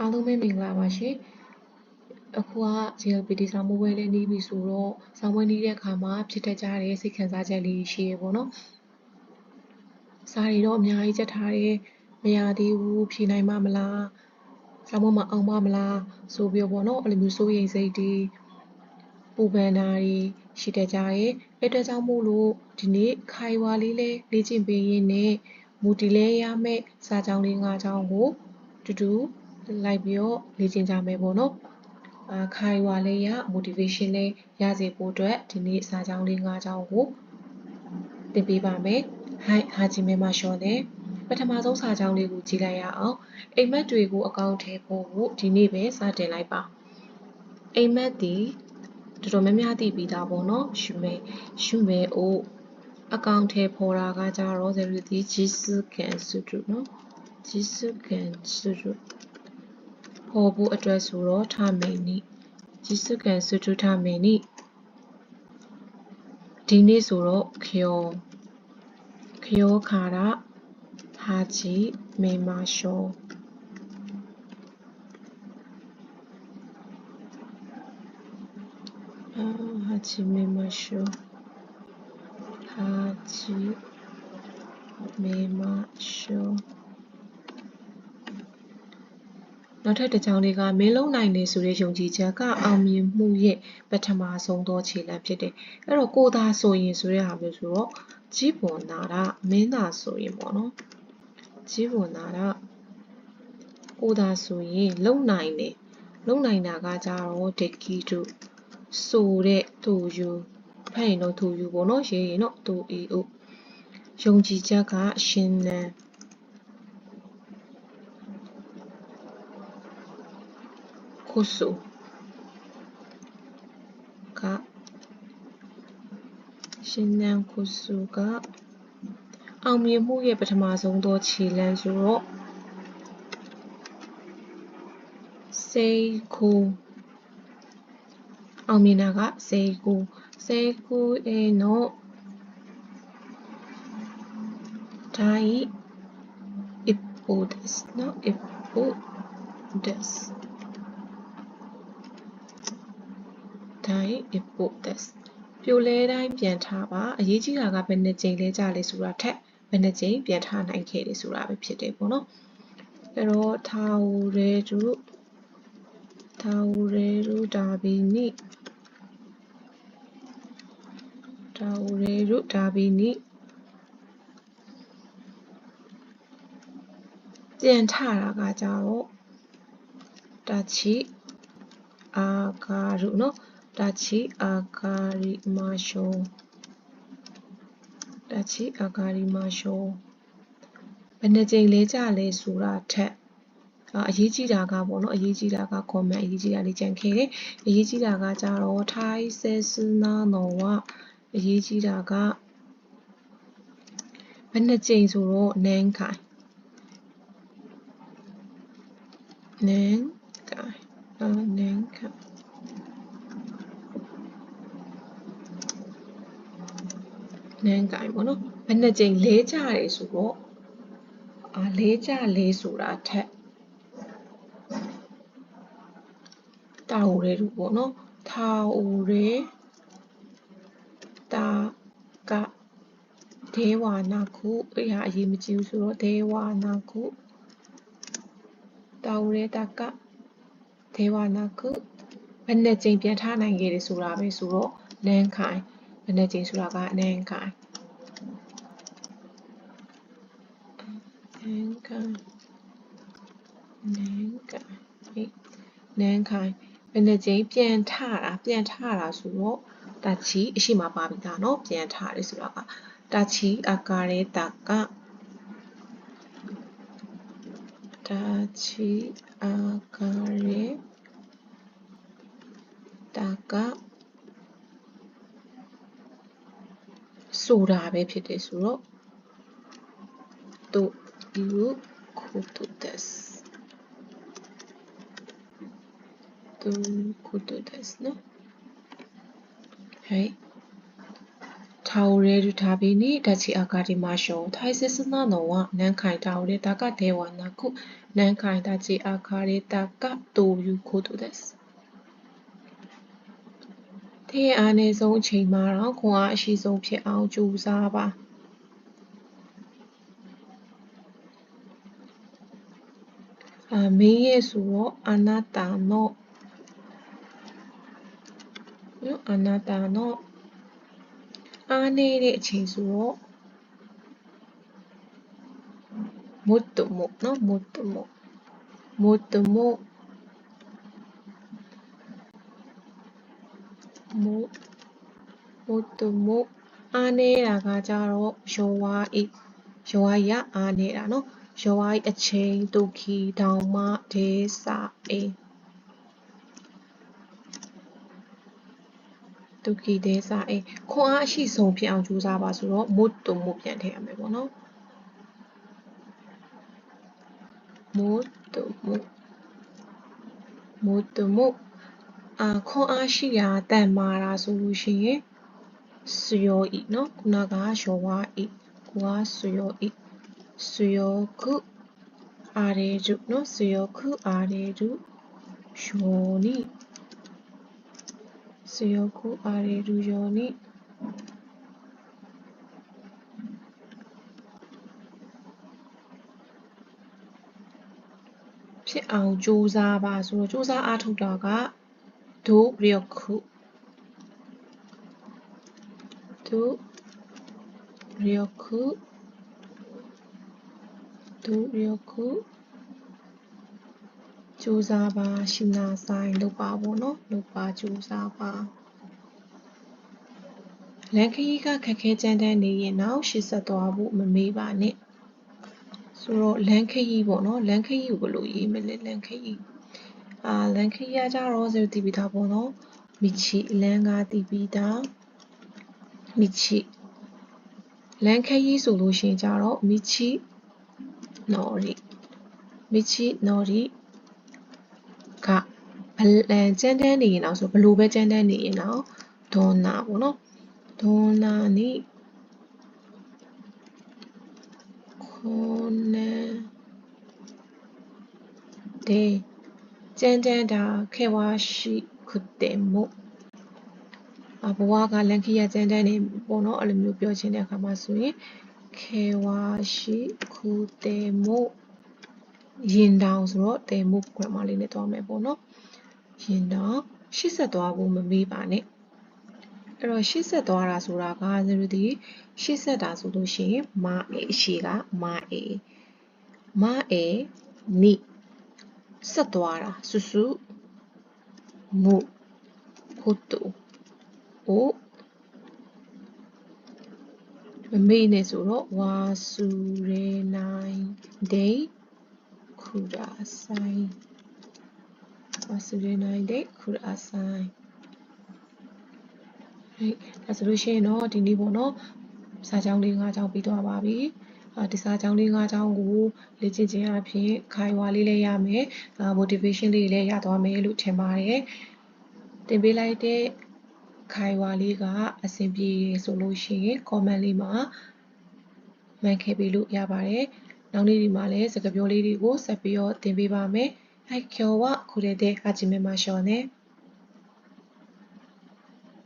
အားလုံးပဲမင်္ဂလာပါရှင်အခုက GLPT စာမိုးပွဲလေးနေပြီဆိုတော့စာပွဲနေတဲ့အခါမှာဖြစ်တတ်ကြတဲ့စိတ်ခံစားချက်လေးရှိရပေါ့နော်စာတွေတော့အများကြီးချက်ထားတယ်မရသေးဘူးဖြေနိုင်မှမလားစာမိုးမှာအောင်မမလားဆိုပြီးတော့ပေါ့နော်အဲ့လိုမျိုးစိုးရိမ်စိတ်တွေပူပန်တာတွေရှိတတ်ကြရဲ့အဲ့အတွက်ကြောင့်မို့လို့ဒီနေ့ခိုင်ဝါလေးလေးလေ့ကျင့်ပေးရင်းနဲ့မူတည်လဲရမယ့်စာကြောင်းလေး၅ကြောင်းကိုတူတူ လိုက်ပြီးတော့လေ့ကျင့်ကြမယ်ပေါ့နော်အာခိုင်ဝါလေးရ motivation လေးရစေဖို့အတွက်ဒီနေ့စာကြောင်းလေး၅ကြောင်းကိုသင်ပေးပါမယ်ဟိုင်ဟာဂျီမဲမရှော့နဲ့ပထမဆုံးစာကြောင်းလေးကိုကြည့်လိုက်ရအောင်အိမ်မက်တွေကိုအကောင့်ထဲပို့ဖို့ဒီနေ့ပဲစတင်လိုက်ပါအိမ်မက်ဒီတော်တော်များများသိပြီးသားပေါ့နော်ရှုမဲရှုမဲအိုးအကောင့်ထဲပေါ်တာကကြတော့ဇယ်ရီဒီဂျီစကန်စုတုနော်ဂျီစကန်စုတု ပေါ်ဖို့အတွက်ဆိုတော့ထမိန်နိဂျီစကန်စုတုထမိန်နိဒီနေ့ဆိုတော့ခောခောခါရဟာဂျီမေမာရှောဟာဂျီမေမာရှောဟာဂျီမေမာရှော နောက်ထပ်တစ်ကြောင်းလေးကမင်းလုံးနိုင်နေဆိုတဲ့ယုံကြည်ချက်ကအောင်မြင်မှုရဲ့ပထမဆုံးသောခြေလှမ်းဖြစ်တယ်။အဲ့တော့ကိုသာဆိုရင်ဆိုတဲ့ဟာမျိုးဆိုတော့ကြီးပွန်နာတာမင်းသာဆိုရင်ပေါ့နော်။ကြီးပွန်နာတာကိုသာဆိုရင်လုံနိုင်တယ်။လုံနိုင်တာကကြတော့ဒက်ကီတို့ဆိုတဲ့သူယူဖတ်ရင်တော့သူယူပေါ့နော်ရေးရင်တော့သူအီဥယုံကြည်ချက်ကရှင်နံ ခုစုကရှင်နံခုစုကအောင်မြင်မှုရဲ့ပထမဆုံးသောခြေလှမ်းဆိုတော့စိတ်ခိုးအောင်မြင်တာကစိတ်ကိုစိတ်ကိုえの第一歩ですの一歩です တိုင်း import this ပြိုလဲတိုင်းပြန်ထားပါအရေးကြီးတာကဘယ်နှစ်ကြိမ်လဲကြလဲဆိုတာထက်ဘယ်နှစ်ကြိမ်ပြန်ထားနိုင်ခဲ့လဲဆိုတာပဲဖြစ်တယ်ပေါ့နော်အဲတော့ thaoreru thaoreru dabini thaoreru dabini ပြန်ထတာကကြတော့တချိအာကာရုเนาะ တာချီအာကာရီမာရှောတာချီအာကာရီမာရှောဘယ်နှကြိမ်လဲကြလဲဆိုတာထက်အရေးကြီးတာကပေါ့နော်အရေးကြီးတာက comment အရေးကြီးတာလေးကြံခဲ့တယ်အရေးကြီးတာကကြတော့ Thai Sesuna Nowa အရေးကြီးတာကဘယ်နှကြိမ်ဆိုတော့နန်းခိုင်နန်းခိုင်အာ နန်းခိုင်နန်းကိုင်ပေါ့နော်ဘယ်နှကြိမ်လဲကြတယ်ဆိုတော့အာလဲကြလဲဆိုတာထက်တာဝရဲတို့ပေါ့နော်ထာဝရဲတာကဒေဝနာခုအဲ့ဟာအရေးမကြီးဘူးဆိုတော့ဒေဝနာခုတာဝရဲတာကဒေဝနာခုဘယ်နှကြိမ်ပြန်ထားနိုင်ခဲ့တယ်ဆိုတာပဲဆိုတော့နန်းခိုင် ဘယ်နှကြိမ်ဆိုတာကနန်းခိုင်နန်းခိုင်နန်းခိုင်နန်းခိုင်ဘယ်နှကြိမ်ပြန်ထတာပြန်ထတာဆိုတော့တာချီအရှိမပါပြီသားเนาะပြန်ထတယ်ဆိုတာကတာချီအာကာရဲတာကတာချီအာကာရဲတာက ဆိုတာပဲဖြစ်တယ်ဆိုတော့ to you go to this to go to this နော် hey ထာဝရရူထာဘီနိဒချီအာကာဒီမာရှောထိုင်စစ်စနာနောဝနန်ခိုင်ထာဝရတာကဒေဝနာကုနန်ခိုင်ဒချီအာကာရေတာကတူယူခိုတူです တဲ့အားနည်းဆုံးအချိန်မှာတော့ခွန်အားအရှိဆုံးဖြစ်အောင်ကြိုးစားပါအာမင်းရဲ့ဆိုတော့အနာတာနော့နော်အနာတာနော့အားနည်းတဲ့အချိန်ဆိုတော့မုတ်တမို့နော်မုတ်တမို့ မုတ်တမို့မုတ်မုတ်တမို့အားနေတာကကြတော့ယောဝါဤယောဝါဤကအားနေတာနော်ယောဝါဤအချိန်ဒုက္ခီတောင်မဒေစာအေဒုက္ခီဒေစာအေခွန်အားအရှိဆုံးဖြစ်အောင်ကြိုးစားပါဆိုတော့မုတ်တမို့ပြန်ထည့်ရမယ်ပေါ့နော်မုတ်တမို့မုတ်တမို့ အာခွန်အားရှိရာတန်မာတာဆိုလို့ရှိရင်ဆွယောဤနော်ခုနကယောဝါဤကိုကဆွယောဤဆွယောခုအာရေတုနော်ဆွယောခုအာရေတုယောနိဆွယောခုအာရေတုယောနိဖြစ်အောင်စ조사ပါဆိုတော့စ조사အားထုတ်တာက ဒုရယခုဒုရယခုဒုရယခုကြိုးစားပါရှုနာဆိုင်လုပ်ပါပေါ့နော်လုပ်ပါကြိုးစားပါလန်ခရီးကခက်ခဲကြမ်းတမ်းနေရင်တော့ရှေ့ဆက်သွားဖို့မမေ့ပါနဲ့ဆိုတော့လန်ခရီးပေါ့နော်လန်ခရီးကိုဘယ်လိုရေးမလဲလန်ခရီး အာလန်ခရီးကကြတော့ဇေတီပီတာပေါ့နော်မီချီလန်ကတီပီတာမီချီလန်ခရီးဆိုလို့ရှိရင်ကြတော့မီချီနော်ရီမီချီနော်ရီကဘလန်ကျန်းတန်းနေရင်တော့ဆိုဘလို့ပဲကျန်းတန်းနေရင်တော့ဒေါနာပေါ့နော်ဒေါနာနိခေါ်နေで ကြမ်းတမ်းတာခဲဝါရှိခုတဲ့မို့အဘဝကလန်ခီရကြမ်းတမ်းနေပေါ့နော်အဲ့လိုမျိုးပြောချင်တဲ့အခါမှာဆိုရင်ခဲဝါရှိခုတဲ့မို့ရင်တောင်ဆိုတော့တဲမို့ grammar လေးနဲ့သွားမယ်ပေါ့နော်ရင်တောင်ရှေ့ဆက်သွားဖို့မမေ့ပါနဲ့အဲ့တော့ရှေ့ဆက်သွားတာဆိုတာကသူတို့ဒီရှေ့ဆက်တာဆိုလို့ရှိရင်မအေအရှိကမအေမအေနိ ဆက်သွားတာစုစုမုခုတုအိုမမေ့နဲ့ဆိုတော့ဝါစုရေနိုင်ဒိခုရာဆိုင်ဝါစုရေနိုင်ဒိခုရာဆိုင်ဟဲ့ဒါဆိုလို့ရှိရင်တော့ဒီနေ့ပေါ့နော်စာကြောင်းလေး၅ကြောင်းပြီးသွားပါပြီ ဒီစာကြောင်းလေး၅ကြောင်းကိုလေ့ကျင့်ခြင်းအပြင်ခိုင်ဝါလေးလည်းရမယ် motivation လေးလည်းရသွားမယ်လို့ထင်ပါတယ်တင်ပေးလိုက်တဲ့ခိုင်ဝါလေးကအဆင်ပြေဆိုလို့ရှိရင် comment လေးမှာမှန်ခဲ့ပေးလို့ရပါတယ်နောက်နေ့ဒီမှာလည်းစကားပြောလေးတွေကိုဆက်ပြီးတော့တင်ပေးပါမယ်はい、今日はこれで始めましょうね。